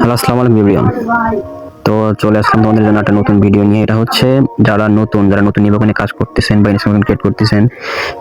Hello, আসসালামু আলাইকুম everyone. তো চলে আসলাম তোমাদের জন্য একটা নতুন ভিডিও নিয়ে। এটা হচ্ছে যারা নতুন যারা নতুন নিবাকনে কাজ করতেছেন বা ইনস্ট্রুমেন্ট ক্রিয়েট করতেছেন,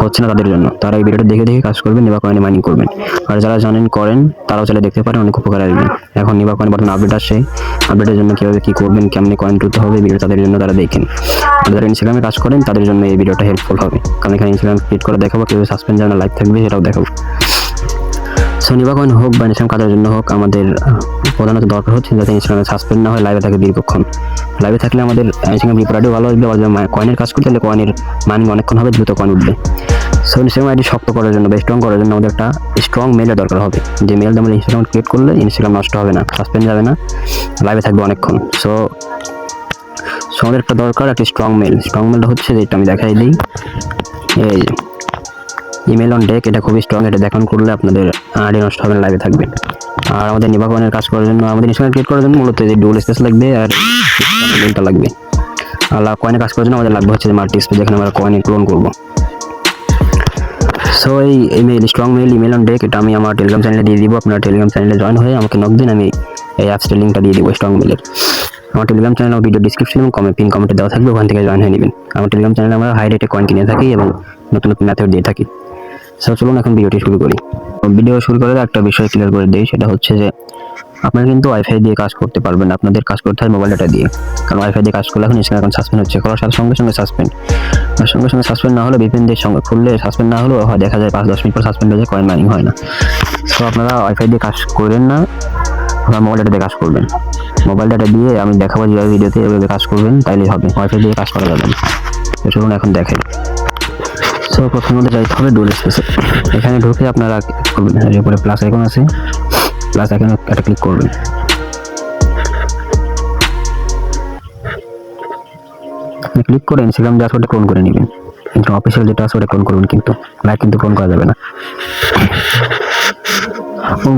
হচ্ছে না তাদের জন্য। তারা এই ভিডিওটা দেখে দেখে কাজ করবেন নিবাকনে মাইনিং করবেন। আর যারা জানেন করেন, তারাও চলে দেখতে পারেন, অনেক উপকার আসবে। এখন নিবাকনে বর্তমানে আপডেট আসে। আপডেটের জন্য কীভাবে কী করবেন, কেমনি কয়েন তুলতে হবে ভিডিও তাদের জন্য তারা দেখেন। আর যারা ইনস্টাগ্রামে কাজ করেন, তাদের জন্য এই ভিডিওটা হেল্পফুল হবে। কারণ এখানে ইনস্টাগ্রাম ক্রিয়েট করে দেখাবো, কীভাবে সাসপেন্ড জানা লাইভ থাকবে, সেটাও দেখাবো। সো নিবাকন হোক বা ইনস্টাগ্রাম কাজের জন্য হোক, আমাদের প্রধানত দরকার হচ্ছে, যাতে ইনস্টাগ্রামে সাসপেন্ড না হয় লাইভে থাকে দীর্ঘক্ষণ। লাইভে থাকলে আমাদের ইনস্টাগ্রাম রিপোর্টাও ভালো আসবে কয়েনের কাজ করতে হলে কয়েনের মাইনিং অনেকক্ষণ হবে, দ্রুত কয়েন উঠবে। সো ইনস্টাগ্রাম আইডি শক্ত করার জন্য বা স্ট্রং করার জন্য আমাদের একটা স্ট্রং মেলের দরকার হবে। যে মেল আমরা ইনস্টাগ্রাম ক্রিয়েট করলে ইনস্টাগ্রাম নষ্ট হবে না সাসপেন্ড যাবে না লাইভে থাকবে অনেকক্ষণ। সো সো আমাদের একটা দরকার, একটা স্ট্রং মেল স্ট্রং মেলটা হচ্ছে যেটা আমি দেখাই দিই। এই ইমেল অন ডেক এটা খুবই স্ট্রং এটা দেখান করলে আপনাদের আইডি নষ্ট হবে না লাইভে থাকবে। আর আমাদের নিবাকনের কাজ করার জন্য, আমাদের ইনস্ট্রুমেন্ট ক্রিয়েট করার জন্য মূলত যে ডুয়েল স্পেস লাগবে আর মেলটা লাগবে। আর কয়েনের কাজ করার জন্য আমাদের লাগবে হচ্ছে মাল্টি স্পেস যেখানে আমরা কয়েনে ক্লোন করব। সো এই email strong mail email on deck এটা আমি আমার টেলিগ্রাম চ্যানেলে দিয়ে দিব। আপনার টেলিগ্রাম চ্যানেলে জয়েন হয়ে আমাকে নক দিন, আমি এই অ্যাপসটার লিঙ্কটা দিয়ে দিব স্ট্রং মেলের আমার টেলিগ্রাম চ্যানেল ভিডিও ডিসক্রিপশন এবং কমে পিন কমেন্টে দেওয়া থাকবে, ওখান থেকে জয়েন হয়ে নেবেন। আমার টেলিগ্রাম চ্যানেলে আমরা হাই রেটে কয়েন কিনে থাকি এবং নতুন নতুন মেথড দিয়ে থাকি। সো চলুন এখন ভিডিওটি শুরু করি। ভিডিও শুরু করে একটা বিষয় ক্লিয়ার করে দিই, সেটা হচ্ছে যে, আপনারা কিন্তু ওয়াইফাই দিয়ে কাজ করতে পারবেন আপনাদের কাজ করতে হয় মোবাইল ডাটা দিয়ে। কারণ ওয়াইফাই দিয়ে কাজ করলে এখন ইনস্টাগ্রাম এখন সাসপেন্ড হচ্ছে। করার সাথে সঙ্গে সঙ্গে সাসপেন্ড আর সঙ্গে সঙ্গে সাসপেন্ড না হলে বিপিন দিয়ে সঙ্গে খুললে সাসপেন্ড না হলেও হয়, দেখা যায় পাঁচ, দশ মিনিট পর সাসপেন্ড হয়ে যায় কয়েন মাইনিং হয় না। সো আপনারা ওয়াইফাই দিয়ে কাজ করেন না, আপনারা মোবাইল ডাটা দিয়ে কাজ করবেন। মোবাইল ডাটা দিয়ে আমি দেখাবো যেভাবে ভিডিওতে এভাবে কাজ করবেন তাইলে হবে। ওয়াইফাই দিয়ে কাজ করা যাবে না। চলুন এখন দেখেন সো প্রথমে আমাদের যাইতে হবে ডুয়েল স্পেসে এখানে ঢুকে আপনারা করবেন এর উপরে প্লাস আইকন আছে। প্লাস আইকনে একটা ক্লিক করবেন। ক্লিক করে ইনস্টাগ্রাম যে আসলে ক্লোন করে নেবেন। কিন্তু অফিসিয়াল যেটা আছে ওটা ক্লোন করবেন কিন্তু লাইক কিন্তু ক্লোন করা যাবে না।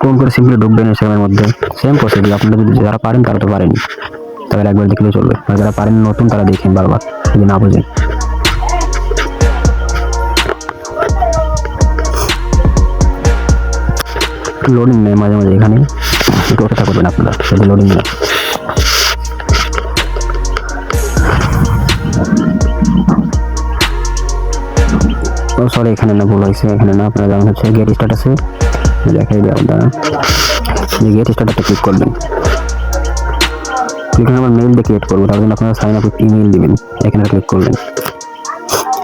ক্লোন করে সিম্পলি ঢুকবেন ইনস্টাগ্রামের মধ্যে। সেম প্রসিডিউর আপনারা যদি যারা পারেন তারা তো পারেন তাহলে একবার দেখলেও চলবে। আর যারা পারেন নতুন, তারা দেখেন বারবার। যদি না বোঝেন। লোডিং নেয় মাঝে মাঝে এখানে। একটু অপেক্ষা করবেন আপনারা যদি লোডিং নেয়। সরি এখানে না, ভুল হয়েছে, এখানে না, আপনারা যেমন হচ্ছে গেট স্টার্ট আছে। দেখাই দেওয়া আপনারা। যে গেট স্টার্ট একটা ক্লিক করবেন। এখানে আমার মেইল ক্রিয়েট করব, তার জন্য আপনারা সাইন আপ ইমেল দিবেন। এখানে ক্লিক করবেন।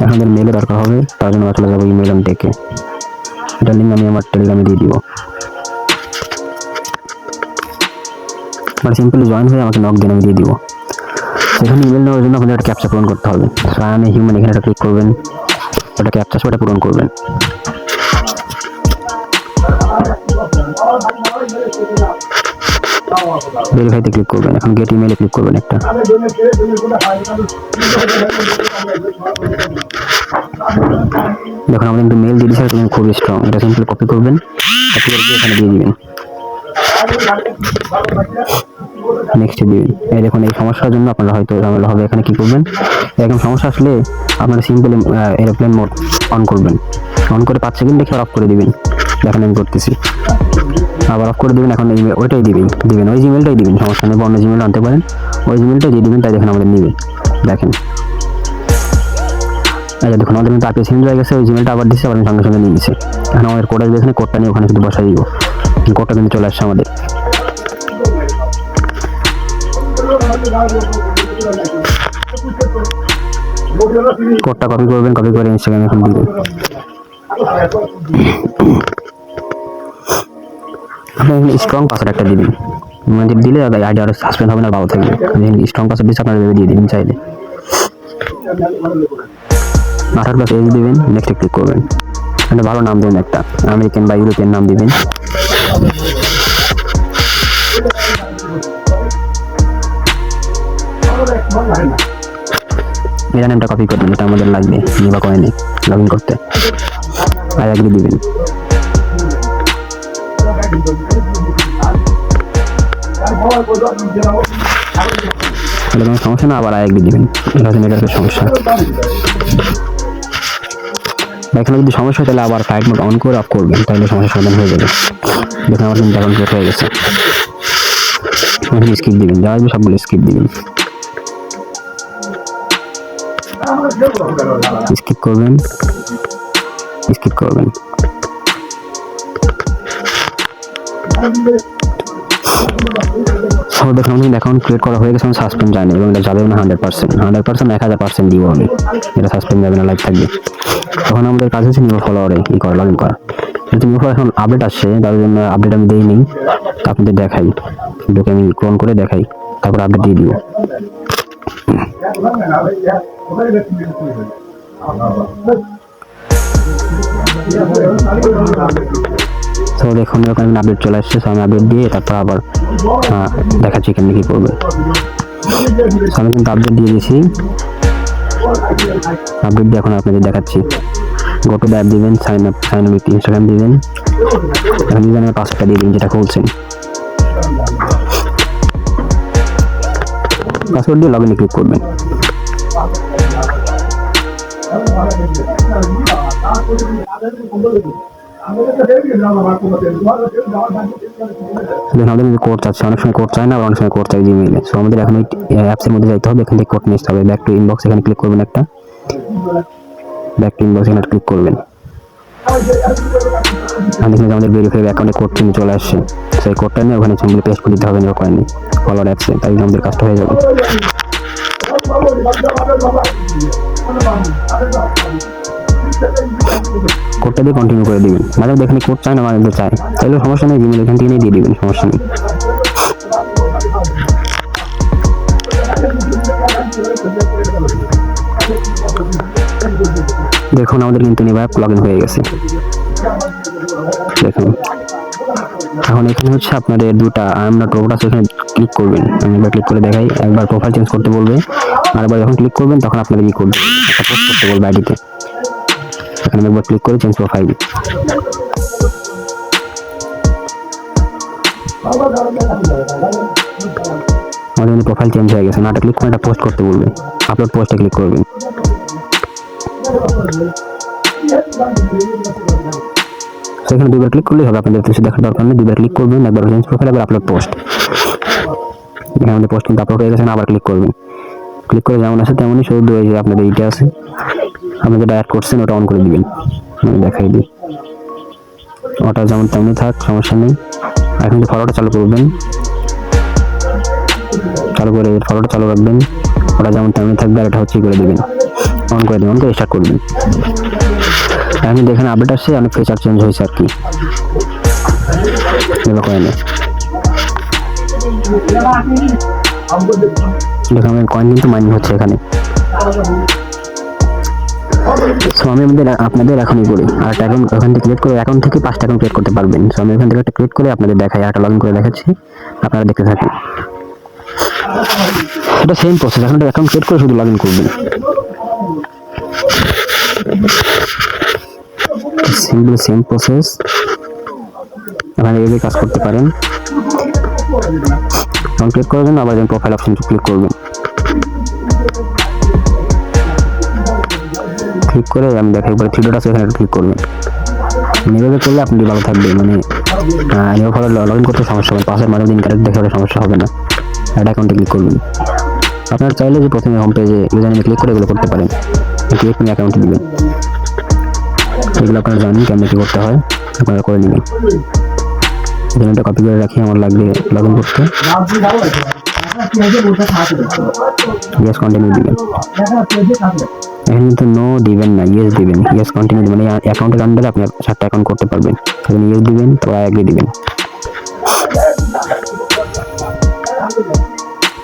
আমাদের মেলে দরকার হবে, তার জন্য চলে যাব ইমেল আমি ডেকে এটা লিঙ্ক আমি আমার টেলিগ্রামে দিয়ে দিব। মানে সিম্পলি জয়েন হয়ে আমাকে নক দিন আমি দিয়ে দিব। সেখানে ইমেল নেওয়ার জন্য আপনাদের একটা ক্যাপচা পূরণ করতে হবে। আমি হিউম্যান এখানে একটা ক্লিক করবেন। ওটা ক্যাপচা ওটা পূরণ করবেন। ভেরিফাইতে ক্লিক করবেন। এখন গেট ইমেলে ক্লিক করবেন একটা। দেখুন, আমাদের কিন্তু মেল দিয়ে তুমি খুবই স্ট্রং এটা সিম্পলি কপি করবেন। কপি করে এখানে দিয়ে দিবেন। নেক্সট দিবেন এই দেখুন, এই সমস্যার জন্য আপনারা হয়তো ঝামেলা হবে। এখানে কি করবেন? এরকম সমস্যা আসলে আপনারা সিম্পলি এরোপ্লেন মোড অন করবেন। অন করে পাঁচ সেকেন্ড দেখে অফ করে দিবেন। দেখেন আমি করতেছি। আবার অফ করে দিবেন, এখন ওইটাই দিবেন দিবেন। ওই জিমেলটাই দিবেন, সমস্যা নেই অন্য জিমেল আনতে পারেন। ওই জিমেলটাই দিয়ে দিবেন, তাই দেখেন আমাদের নিবে। দেখেন। আচ্ছা দেখুন, আমাদের কিন্তু আপিস হয়ে গেছে, ওই জিমেলটা আবার দিচ্ছে আবার সঙ্গে সঙ্গে নিয়ে নিচ্ছে এখন আমাদের কোড আসবে এখানে কোডটা নিয়ে ওখানে শুধু বসাই দিব। কোডটা কিন্তু চলে আসছে আমাদের? কোডটা কপি করবেন কপি করে ইনস্টাগ্রামে এখন দিবেন। আপনি এখানে স্ট্রং পাসওয়ার্ড একটা দিবেন মানে দিলে আইডি আরও সাসপেন্ড হবে না, ভালো থাকবে। স্ট্রং পাসওয়ার্ড দিচ্ছে আপনারা দিয়ে দিবেন চাইলে। আঠারো প্লাস এজ দিবেন নেক্সটে ক্লিক করবেন। একটা ভালো নাম দেবেন একটা, আমেরিকান বা ইউরোপিয়ান নাম দিবেন। এর নামটা কপি করবেন এটা আমাদের লাগবে নিবা কয়েনে লগ ইন করতে। আর দিবেন। তাহলে কোনো সমস্যা না, আবার আরেকদিন দিবেন। এটা নেটওয়ার্কের সমস্যা। এখানে যদি সমস্যা হয়, তাহলে আবার ফ্লাইট মোড অন করে অফ করবেন, তাহলে সমস্যার সমাধান হয়ে যাবে। দেখুন, আমার কিন্তু অ্যাকাউন্ট হয়ে গেছে। এখানে স্কিপ দিবেন, যা সবগুলো স্কিপ দিবেন। স্কিপ করবেন স্কিপ করবেন। সো দেখুন, আমাদের অ্যাকাউন্ট ক্রিয়েট করা হয়ে গেছে আমি সাসপেন্ড যায়নি এবং এটা যাবে না হান্ড্রেড পার্সেন্ট হান্ড্রেড পার্সেন্ট এক হাজার পার্সেন্ট দিব আমি এটা সাসপেন্ড যাবে না লাইভ থাকবে। তখন আমাদের কাজ হচ্ছে নিউ ফলোয়ারে ই করা লগ ইন করা। এখন আপডেট আসছে তার জন্য আপডেট আমি দিইনি তা আপনাদের দেখাই। ভিডিওকে আমি ক্লোন করে দেখাই, তারপর আপডেট দিয়ে দিব। তো দেখুন, এরকম আপডেট চলে আসছে আমি আপডেট দিয়ে তারপর আবার দেখাচ্ছি কেমনি কি করবে। আমি কিন্তু আপডেট দিয়ে দিয়েছি। আপডেট দিয়ে এখন আপনাদের দেখাচ্ছি। গো টু অ্যাপ দিবেন sign up sign up Instagram দিবেন এখন ইউজারের পাসওয়ার্ডটা দিয়ে দিন যেটা খুলছেন। পাসওয়ার্ড দিয়ে লগ ইনে ক্লিক করবেন। আমাদের মধ্যে কোড চাচ্ছে, অনেক সময় কোড চায় না অনেক সময় কোড চাই জিমেইলে সো আমাদের এখন এই অ্যাপসের মধ্যে যাইতে হবে, এখান থেকে কোড আসতে হবে। ব্যাক টু ইনবক্স এখানে ক্লিক করবেন একটা। ব্যাক টু ইনবক্স এখানে ক্লিক করবেন। এখানে দেখুন আমাদের ভেরিফাই অ্যাকাউন্টে কোড চিহ্ন চলে আসছে। সেই কোডটা নিয়ে ওখানে চিহ্নগুলো পেস্ট করে দিতে হবে না কয়েনি ফলোয়ার অ্যাপসে তাই আমাদের কাজটা হয়ে যাবে। কোডটা দিয়ে কন্টিনিউ করে দিবেন। মাঝে দেখেন কোড চায় না মাঝে চায়। তাহলে সমস্যা নেই জিমেল এখান থেকে দিয়ে দিবেন, সমস্যা নেই। দেখুন, আমাদের কিন্তু নিভাব লগ ইন হয়ে গেছে। দেখুন। এখন এখানে হচ্ছে আপনাদের দুটা আমরা টোকটা সেখানে ক্লিক করবেন। আমি একবার ক্লিক করে দেখাই, একবার প্রোফাইল চেঞ্জ করতে বলবে। আরেকবার যখন ক্লিক করবেন, তখন আপনাদের কি করবে? একটা পোস্ট করতে বলবে আইডিতে এখানে আমি একবার ক্লিক করে চেঞ্জ প্রোফাইল আমাদের প্রোফাইল চেঞ্জ হয়ে গেছে। না ক্লিক করে, একটা পোস্ট করতে বলবে। আপলোড পোস্টে ক্লিক করবেন। সেখানে দুবার ক্লিক করলেই হবে, আপনাদের কিছু দেখার দরকার নেই। দুবার ক্লিক করবেন, একবার চেঞ্জ প্রোফাইল একবার আপলোড পোস্ট এখানে আমাদের পোস্ট কিন্তু আপলোড হয়ে গেছে, আবার ক্লিক করবেন। ক্লিক করে যেমন আছে তেমনই শুধু ওই যে আপনাদের এইটা আছে। আপনি যেটা অ্যাড করছেন, ওটা অন করে দিবেন। আমি দেখাই দিই। ওটা যেমন তেমনি থাক, সমস্যা নেই। এখন যে ফলোটা চালু করবেন, চালু করে ফলোটা চালু রাখবেন। ওটা যেমন তেমনি থাকবে, আর এটা হচ্ছে করে দিবেন। অন করে দিবেন অন স্টার্ট করবেন। এখন দেখেন আপডেট আসছে, অনেক ফিচার চেঞ্জ হয়েছে আর কি। কয়েনে দেখুন আমাদের কয়েন কিন্তু মাইনিং হচ্ছে এখানে। সো আমি আমাদের আপনাদের এখনই করি আর অ্যাকাউন্ট ওখান থেকে ক্রিয়েট করে অ্যাকাউন্ট থেকে পাঁচটা অ্যাকাউন্ট ক্রিয়েট করতে পারবেন। সো আমি এখান থেকে একটা ক্রিয়েট করে আপনাদের দেখাই একটা লগ ইন করে দেখাচ্ছি। আপনারা দেখতে থাকুন। এটা সেম প্রসেস এখন একটা অ্যাকাউন্ট ক্রিয়েট করে শুধু লগ ইন করবেন। সিম্পল সেম প্রসেস এখানে এভাবে কাজ করতে পারেন। অ্যাকাউন্ট ক্লিক করার জন্য আবার প্রোফাইল অপশন ক্লিক করবেন। ক্লিক করে আমি দেখাই একবার থ্রি ডট আছে, এখানে ক্লিক করবেন। এভাবে করলে আপনি ভালো থাকবে মানে এভাবে ফলে লগ ইন করতে সমস্যা হবে পাসওয়ার্ড মাঝে দিন কারেক্ট দেখালে সমস্যা হবে না। অ্যাড অ্যাকাউন্টে ক্লিক করবেন। আপনারা চাইলে যে প্রথমে হোম পেজে ইউজার নেমে ক্লিক করে এগুলো করতে পারেন। ক্লিক নিয়ে অ্যাকাউন্টে দিবেন। এগুলো আপনারা জানেন কেমন কী করতে হয়, আপনারা করে নেবেন। এটা কপি করে রাখি, আমার লাগবে লগ ইন করতে। ইয়েস কন্টিনিউ দিবেন। এখানে কিন্তু নো দিবেন না ইয়েস দিবেন। ইয়েস কন্টিনিউ এই অ্যাকাউন্টের আন্ডারে আপনি সাতটা অ্যাকাউন্ট করতে পারবেন। সেখানে ইয়েস দিবেন তারপর আগে দিবেন।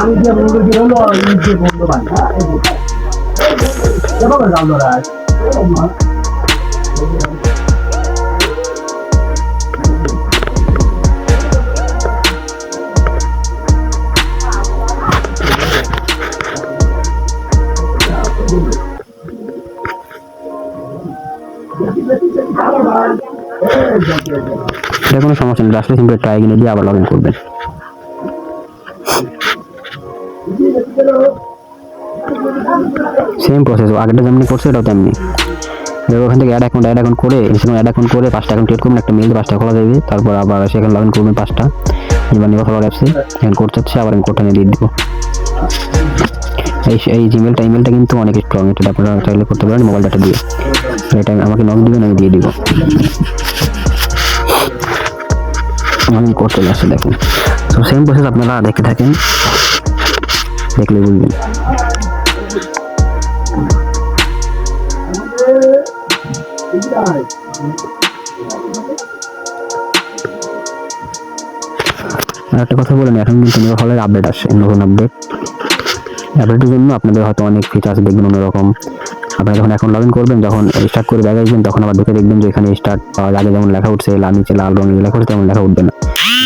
আমি যে বন্ধু দিল আমি যে বন্ধু বান্ধব এটা কোনো সমস্যা নেই, আসলে সিম্পল ট্রাই কিনে দিয়ে আবার লগ ইন করবেন। সেম প্রসেস আগেটা যেমনি করছে, এটাও তেমনি। এবার ওখান থেকে অ্যাড অ্যাকাউন্ট অ্যাড অ্যাকাউন্ট করে ইনস্টাগ্রাম অ্যাড অ্যাকাউন্ট করে, পাঁচটা অ্যাকাউন্ট ক্রিয়েট করবেন, একটা মেল পাঁচটা খোলা যাবে, তারপর আবার সেখানে লগ ইন করবেন পাঁচটা। এবার নিবা ফলোয়ার অ্যাপসে এখানে কোড চাচ্ছে আবার আমি কোডটা নিয়ে দিয়ে দিব। এই এই জিমেলটা ইমেলটা কিন্তু অনেক স্ট্রং এটা আপনারা চাইলে করতে পারেন মোবাইল ডাটা দিয়ে। এটা আমাকে নক দিবেন, আমি দিয়ে দিব। কোড চলে আসছে দেখুন। তো সেম প্রসেস আপনারা দেখতে থাকেন, দেখলে বুঝবেন। একটা কথা বলেন, এখন কিন্তু হলের আপডেট আসছে, নতুন আপডেট আপডেটের জন্য আপনাদের হয়তো অনেক ফিচার্স দেখবেন অন্যরকম। আপনারা যখন এখন লগ ইন করবেন, যখন স্টার্ট করে দেখা আসবেন, তখন আবার ঢুকে দেখবেন যে এখানে স্টার্ট পাওয়ার আগে যেমন লেখা উঠছে, লাল নিচে লাল, রঙের লেখা উঠছে, তেমন লেখা উঠবে না।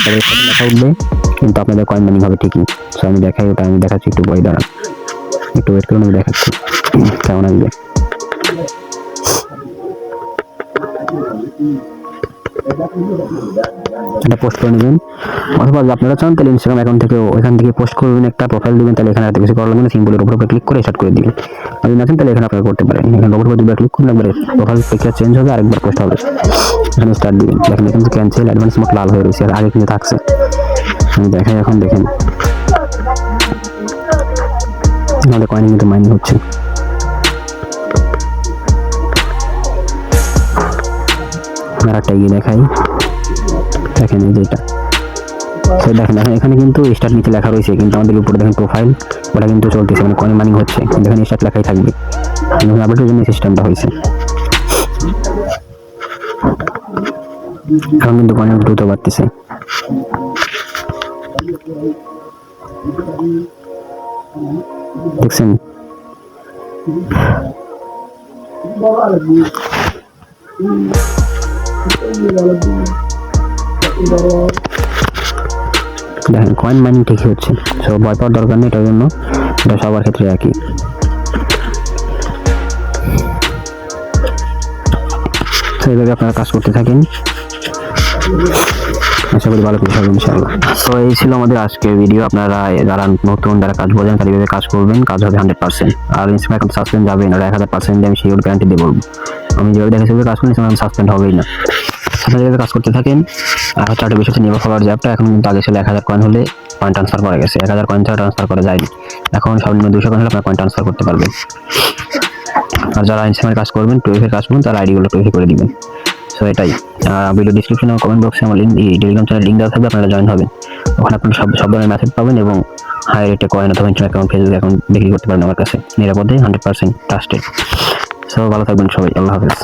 এখানে লেখা উঠবে, কিন্তু আপনাদের কয়েন মানি হবে ঠিকই। সো আমি দেখাই ওটা আমি দেখাচ্ছি একটু বই দাঁড়ান। একটু ওয়েট করুন, আমি দেখাচ্ছি। কেমন আসবে? এটা পোস্ট করে নেবেন। অথবা আপনারা চান তাহলে ইনস্টাগ্রাম অ্যাকাউন্ট থেকে এখান থেকে পোস্ট করবেন, একটা প্রোফাইল দিবেন, তাহলে এখানে এত কিছু করা লাগবে না সিম্পলের উপর ক্লিক করে স্টার্ট করে দিবেন। আর যদি না চান তাহলে এখানে আপনারা করতে পারেন। এখানে উপর দুবার ক্লিক করলে একবারে প্রোফাইল পিকচার চেঞ্জ হবে, আরেকবার পোস্ট হবে। এখানে স্টার্ট দিবেন। দেখেন, এখানে ক্যান্সেল অ্যাডভান্স মোট লাল হয়ে রয়েছে, আর আগে কিন্তু থাকছে। আমি দেখাই এখন, দেখেন। নাহলে কয়েন কিন্তু মাইনিং হচ্ছে। একটা গিয়ে দেখাই। দেখেন এই যে এটা। তো দেখেন এখন কিন্তু স্টার্ট নিচে লেখা রয়েছে, কিন্তু আমাদের উপরে দেখেন প্রোফাইল ওটা কিন্তু চলতেছে মানে কয়েন মানিং হচ্ছে এখানে স্টার্ট লেখাই থাকবে। আপডেটের জন্য সিস্টেমটা হয়েছে। এখন কিন্তু কয়েন দ্রুত বাড়তেছে। দেখছেন? দেখেন কয়েন মাইনিং ঠিকই হচ্ছে। সো ভয় পাওয়ার দরকার নেই, এটার জন্য। এটা সবার ক্ষেত্রে একই। তো এইভাবে আপনারা কাজ করতে থাকেন। আশা করি ভালো কিছু হবে তো এই ছিল আমাদের আজকের ভিডিও আপনারা যারা নতুন, যারা কাজ বোঝেন, তারা এইভাবে কাজ করবেন, কাজ হবে হান্ড্রেড পার্সেন্ট আর ইনস্টাগ্রাম অ্যাকাউন্ট সাসপেন্ড যাবে না এক হাজার পার্সেন্ট আমি শিওর গ্যারান্টি দিয়ে বলব। আমি যেভাবে দেখেছি কাজ করি ইনস্টাগ্রাম সাসপেন্ড হবেই না। আপনারা যেভাবে কাজ করতে থাকেন আর হচ্ছে বিষয় হচ্ছে নিবা ফলোয়ার অ্যাপটা, এখন আগে ছিল এক হাজার কয়েন হলে কয়েন ট্রান্সফার করা গেছে। এক হাজার কয়েন ছাড়া ট্রান্সফার করা যায়নি। এখন সর্বনিম্ন দুশো কয়েন হলে আপনার কয়েন ট্রান্সফার করতে পারবেন। আর যারা ইনস্টাগ্রামে কাজ করবেন টুয়েফের কাজ করবেন, তারা আইডিগুলো টুয়েফে করে দিবেন। সো এটাই। ভিডিও ডিসক্রিপশনে কমেন্ট বক্সে আমার লিঙ্ক টেলিগ্রাম চ্যানেল লিঙ্ক দেওয়া থাকবে, আপনারা জয়েন হবেন। ওখানে আপনারা সব সব ধরনের মেসেজ পাবেন এবং হাই রেটে কয়েন অথবা ইনস্টাগ্রাম অ্যাকাউন্ট ফেসবুক অ্যাকাউন্ট বিক্রি করতে পারেন আমার কাছে। নিরাপদে হান্ড্রেড পার্সেন্ট ট্রাস্টেড সো ভালো থাকবেন সবাই। আল্লাহ হাফেজ।